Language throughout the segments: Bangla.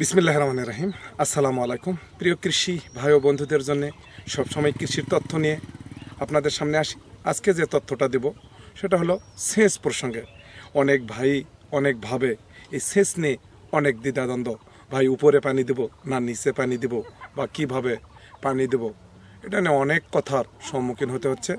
বিসমিল্লাহ রহমান রাহিম আসসালামু আলাইকুম। প্রিয় কৃষি ভাই ও বন্ধুদের জন্য সবসময় কৃষির তথ্য নিয়ে আপনাদের সামনে আসি। আজকে যে তথ্যটা দেব, সেটা হলো সেচ প্রসঙ্গে। অনেক ভাই অনেক ভাবে এই সেচ নিয়ে অনেক দ্বিধাদ্বন্দ্ব। ভাই, উপরে পানি দেব না নিচে পানি দেব বা কীভাবে পানি দেব? এটা নিয়ে অনেক কথার সম্মুখীন হতে হচ্ছে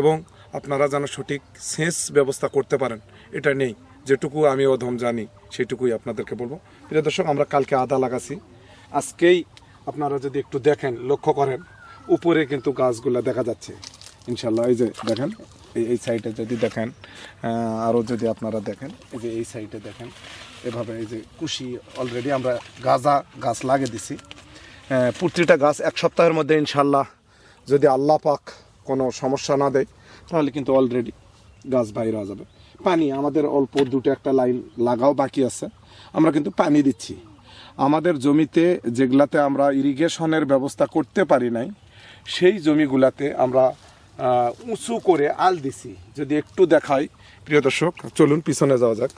এবং আপনারা যেন সঠিক সেচ ব্যবস্থা করতে পারেন, এটা নেই যেটুকু আমি অধম জানি, সেটুকুই আপনাদেরকে বলব। প্রিয় দর্শক, আমরা কালকে আদা লাগাছি। আজকেই আপনারা যদি একটু দেখেন, লক্ষ্য করেন, উপরে কিন্তু গাছগুলো দেখা যাচ্ছে। ইনশাল্লাহ এই যে দেখেন, এই এই সাইডে যদি দেখেন আরও যদি আপনারা দেখেন, এই যে এই সাইডে দেখেন, এভাবে এই যে কুশি অলরেডি আমরা গাজা গাছ লাগিয়ে দিছি। প্রতিটা গাছ এক সপ্তাহের মধ্যে ইনশাল্লাহ যদি আল্লাহ পাক কোনো সমস্যা না দেয়, তাহলে কিন্তু অলরেডি গাছ বাইরে যাবে। পানি, আমাদের অল্প দুটো একটা লাইন লাগাও বাকি আছে। আমরা কিন্তু পানি দিচ্ছি। আমাদের জমিতে যেগুলাতে আমরা ইরিগেশনের ব্যবস্থা করতে পারি নাই, সেই জমিগুলাতে আমরা উঁচু করে আল দিছি। যদি একটু দেখাই, প্রিয় দর্শক, চলুন পিছনে যাওয়া যাক।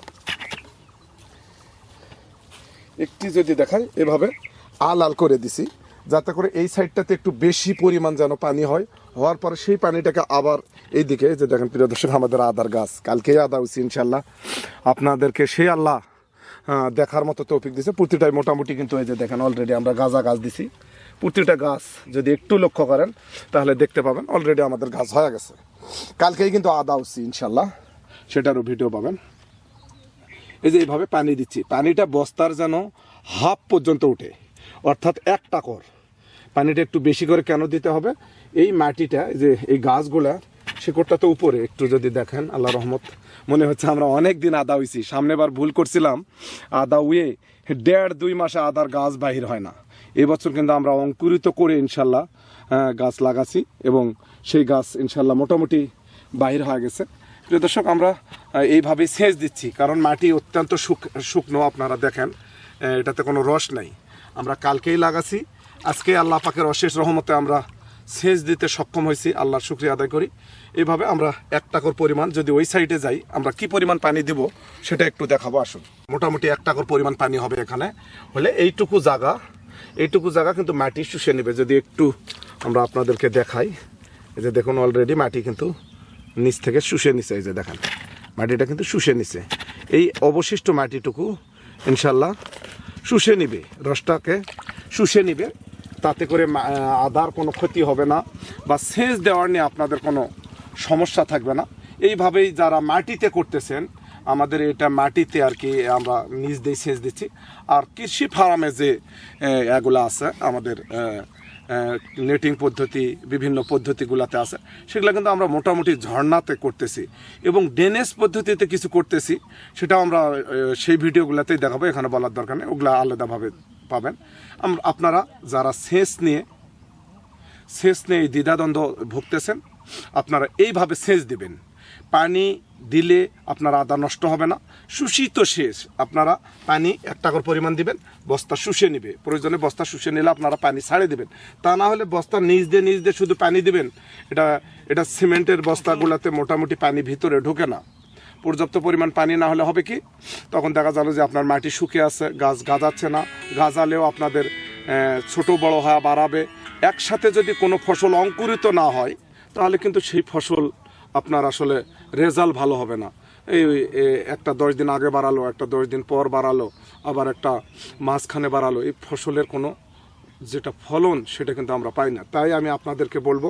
একটি যদি দেখাই, এভাবে আল আল করে দিছি। যাতে করে এই সাইডটাতে একটু বেশি পরিমাণ যেন পানি হয়। হওয়ার পরে সেই পানিটাকে আবার এই দিকে যে দেখেন প্রিয় দর্শক, আমাদের আদার গাছ। কালকেই আদা হয়েছে ইনশাল্লাহ আপনাদেরকে সেই আল্লাহ দেখার মতো তৌফিক দিছে। প্রতিটাই মোটামুটি কিন্তু এই যে দেখেন অলরেডি আমরা গাঁজা গাছ দিছি। প্রতিটা গাছ যদি একটু লক্ষ্য করেন, তাহলে দেখতে পাবেন অলরেডি আমাদের গাছ হয়ে গেছে। কালকেই কিন্তু আদা হচ্ছে ইনশাল্লাহ সেটারও ভিডিও পাবেন। এই যে এইভাবে পানি দিচ্ছি। পানিটা বস্তার যেন হাফ পর্যন্ত উঠে। অর্থাৎ এক টাকর পানিটা একটু বেশি করে কেন দিতে হবে? এই মাটিটা যে এই গাছগুলা, শিকড়টা তো উপরে, একটু যদি দেখেন, আল্লাহ রহমত। মনে হচ্ছে আমরা অনেক দিন আদা হইছি। সামনেবার ভুল করছিলাম, আদা উয়ে দেড় দুই মাসে আদার গাছ বাহির হয় না। এবছর কিন্তু আমরা অঙ্কুরিত করে ইনশাল্লাহ গাছ লাগাছি এবং সেই গাছ ইনশাল্লাহ মোটামুটি বাহির হয়ে গেছে। প্রিয় দর্শক, আমরা এইভাবেই সেচ দিচ্ছি। কারণ মাটি অত্যন্ত শুক- শুকনো, আপনারা দেখেন এটাতে কোনো রস নাই। আমরা কালকেই লাগাছি আজকে আল্লাহ পাকের অশেষ রহমতে আমরা সেচ দিতে সক্ষম হয়েছি, আল্লাহর শুক্রিয়া আদায় করি। এইভাবে আমরা এক টাকার পরিমাণ যদি ওই সাইডে যাই, আমরা কি পরিমাণ পানি দিব সেটা একটু দেখাবো, আসুন। মোটামুটি এক টাকার পরিমাণ পানি হবে এখানে। হলে এইটুকু জায়গা এইটুকু জায়গা কিন্তু মাটি শুষে নেবে। যদি একটু আমরা আপনাদেরকে দেখাই, এই যে দেখুন অলরেডি মাটি কিন্তু নিচ থেকে শুষে নিছে, এই যে দেখেন। মাটিটা কিন্তু শুষে নিছে। এই অবশিষ্ট মাটিটুকু ইনশাল্লাহ শুষে নিবে। রসটাকে শুষে নিবে। তাতে করে আদার কোনো ক্ষতি হবে না বা সেচ দেওয়ার নিয়ে আপনাদের কোনো সমস্যা থাকবে না। এইভাবেই যারা মাটিতে করতেছেন, আমাদের এটা মাটিতে আর কি আমরা নিজ দিয়ে সেচ দিচ্ছি। আর কৃষি ফার্মে যে এগুলো আছে, আমাদের নেটিং পদ্ধতি, বিভিন্ন পদ্ধতিগুলোতে আছে, সেগুলো কিন্তু আমরা মোটামুটি ঝর্ণাতে করতেছি এবং ডেনেস পদ্ধতিতে কিছু করতেছি, সেটাও আমরা সেই ভিডিওগুলোতেই দেখাবো, এখানে বলার দরকার নেই, ওগুলো আলাদাভাবে পাবেন। আপনারা যারা সেচ নিয়ে সেচ নিয়ে এই দ্বিধাদ্বন্দ্ব ভুগতেছেন, আপনারা এইভাবে সেচ দিবেন। পানি দিলে আপনার আদা নষ্ট হবে না। শুষিত সেচ আপনারা পানি এক টাকার পরিমাণ দিবেন, বস্তা শুষে নিবে। প্রয়োজনে বস্তা শুষে নিলে আপনারা পানি ছাড়ে দিবেন। তা না হলে বস্তা নিজ দিয়ে নিজ দিয়ে শুধু পানি দিবেন। এটা এটা সিমেন্টের বস্তাগুলোতে মোটামুটি পানি ভিতরে ঢোকে না। পর্যাপ্ত পরিমাণ পানি না হলে হবে কি? তখন দেখা যাবে যে আপনার মাটি শুকিয়ে আছে, গাছ গাজাচ্ছে না। গাজালেও আপনাদের ছোট বড় হওয়া বাড়াবে। একসাথে যদি কোনো ফসল অঙ্কুরিত না হয়, তাহলে কিন্তু সেই ফসল আপনার আসলে রেজাল্ট ভালো হবে না। এই একটা দশ দিন আগে বাড়ালো, একটা দশ দিন পর বাড়ালো, আবার একটা মাঝখানে বাড়ালো। এই ফসলের কোনো যেটা ফলন, সেটা কিন্তু আমরা পাই না। তাই আমি আপনাদেরকে বলব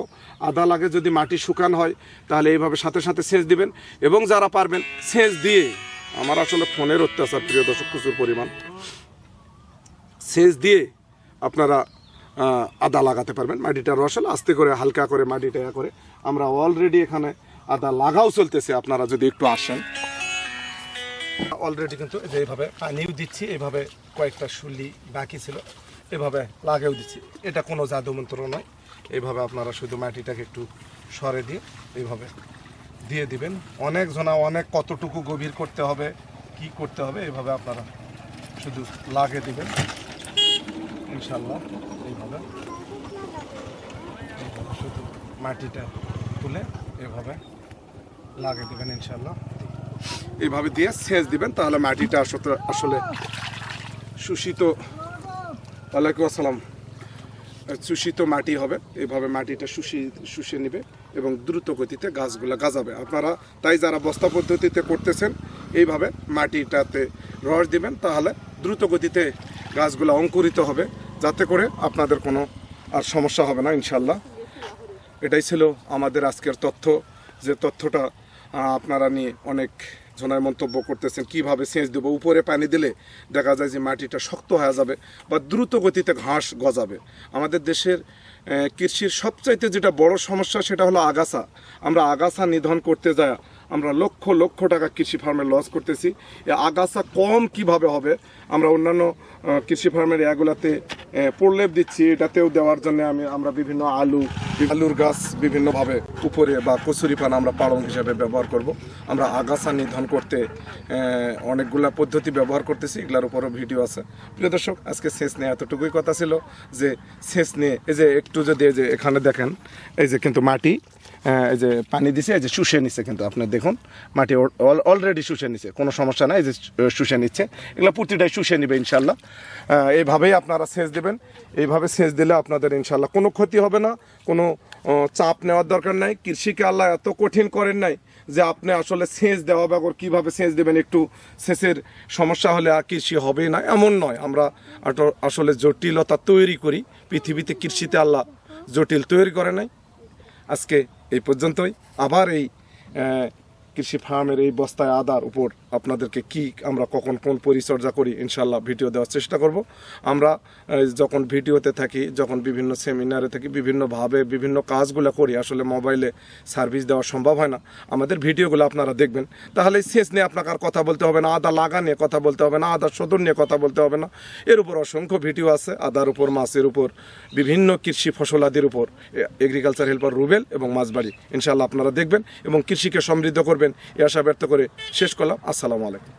আদা লাগে যদি মাটি শুকান হয়, তাহলে এইভাবে সাথে সাথে সেচ দিবেন এবং যারা পারবেন সেচ দিয়ে। আমার আসলে ফোনের অত্যাচার, প্রিয় দর্শক, প্রচুর পরিমাণ। সেচ দিয়ে আপনারা আদা লাগাতে পারবেন। মাটিটা রসাল আস্তে করে, হালকা করে মাটিটা করে। আমরা অলরেডি এখানে আদা লাগাও চলতেছে, আপনারা যদি একটু আসেন। অলরেডি কিন্তু এইভাবে পানিও দিচ্ছি, এইভাবে কয়েকটা শুলি বাকি ছিল। এভাবে লাগেও দিচ্ছি। এটা কোনো জাদু মন্ত্র নয়। এইভাবে আপনারা শুধু মাটিটাকে একটু সরে দিয়ে এইভাবে দিয়ে দিবেন। অনেক জনা অনেক কতটুকু গভীর করতে হবে, কি করতে হবে, এভাবে আপনারা শুধু লাগে দিবেন। ইনশাল্লাহ এইভাবে এইভাবে শুধু মাটিটা তুলে এভাবে লাগে দিবেন ইনশাল্লাহ এইভাবে দিয়ে সেচ দিবেন, তাহলে মাটিটা আসলে আসলে শোষিত ওয়ালাইকুম আসসালাম। চূষিত মাটি হবে এইভাবে মাটিটা শুষি, শুষে নেবে এবং দ্রুত গতিতে গাছগুলো গাজাবে। আপনারা তাই যারা বস্তা পদ্ধতিতে করতেছেন, এইভাবে মাটিটাতে রস দিবেন, তাহলে দ্রুত গতিতে গাছগুলো অঙ্কুরিত হবে, যাতে করে আপনাদের কোনো আর সমস্যা হবে না ইনশাল্লাহ এটাই ছিল আমাদের আজকের তথ্য। যে তথ্যটা আপনারা নিয়ে অনেক জনায় মন্তব্য করতেছেন, কীভাবে সেচ দেবো? উপরে পানি দিলে দেখা যায় যে মাটিটা শক্ত হয়ে যাবে বা দ্রুত গতিতে ঘাস গজাবে। আমাদের দেশের কৃষির সবচাইতে যেটা বড় সমস্যা সেটা হলো আগাছা। আমরা আগাছা নিধন করতে যায় আমরা লক্ষ লক্ষ টাকা কৃষি ফার্মে লস করতেছি। আগাছা কম কীভাবে হবে? আমরা অন্যান্য কৃষি ফার্মের এগুলাতে প্রলেপ দিচ্ছি। এটাতেও দেওয়ার জন্য আমি, আমরা বিভিন্ন আলু আলুর গাছ বিভিন্নভাবে উপরে বা কচুরি পানা আমরা পালং হিসাবে ব্যবহার করব। আমরা আগাছা নিধন করতে অনেকগুলা পদ্ধতি ব্যবহার করতেছি। এগুলোর উপরও ভিডিও আছে। প্রিয় দর্শক, আজকে শেষ নিয়ে এতটুকুই কথা ছিল যে শেষ নিয়ে, এই যে একটু যদি এই যে এখানে দেখেন, এই যে কিন্তু মাটি এই যে পানি দিছে, এই যে শুষে নিচ্ছে কিন্তু আপনি দেখুন, মাটি অলরেডি শুষে নিচ্ছে কোনো সমস্যা নাই যে শুষে নিচ্ছে। এগুলো প্রতিটাই শুষে নিবে ইনশাল্লাহ এইভাবেই আপনারা সেচ দেবেন। এইভাবে সেচ দিলে আপনাদের ইনশাল্লাহ কোনো ক্ষতি হবে না, কোনো চাপ নেওয়ার দরকার নাই। কৃষিকে আল্লাহ এত কঠিন করেন নাই যে আপনি আসলে সেচ দেওয়া ব্যবহার কীভাবে সেচ দেবেন, একটু সেচের সমস্যা হলে আর কৃষি হবে না। এমন নয়, আমরা আসলে জটিলতা তৈরি করি। পৃথিবীতে কৃষিতে আল্লাহ জটিল তৈরি করে নাই। আজকে এই পর্যন্তই। আবার এই কৃষি ফার্মের এই বস্তায় আদার উপর আপনাদেরকে কি আমরা কখন কোন পরিচর্যা করি ইনশাল্লাহ ভিডিও দেওয়ার চেষ্টা করব। আমরা যখন ভিডিওতে থাকি, যখন বিভিন্ন সেমিনারে থাকি, বিভিন্নভাবে বিভিন্ন কাজগুলো করি, আসলে মোবাইলে সার্ভিস দেওয়া সম্ভব হয় না। আমাদের ভিডিওগুলো আপনারা দেখবেন। তাহলে সেচ নিয়ে আপনাকে আর কথা বলতে হবে না, আদা লাগা নিয়ে কথা বলতে হবে না, আদা সদর নিয়ে কথা বলতে হবে না। এর উপর অসংখ্য ভিডিও আছে, আদার উপর, মাছের উপর, বিভিন্ন কৃষি ফসলাদির উপর এগ্রিকালচার হেল্পার রুবেল এবং মাছবাড়ি। ইনশাল্লাহ আপনারা দেখবেন এবং কৃষিকে সমৃদ্ধ করবেন। এ আশা ব্যর্থ করে শেষ করলাম। আসসালামু আলাইকুম।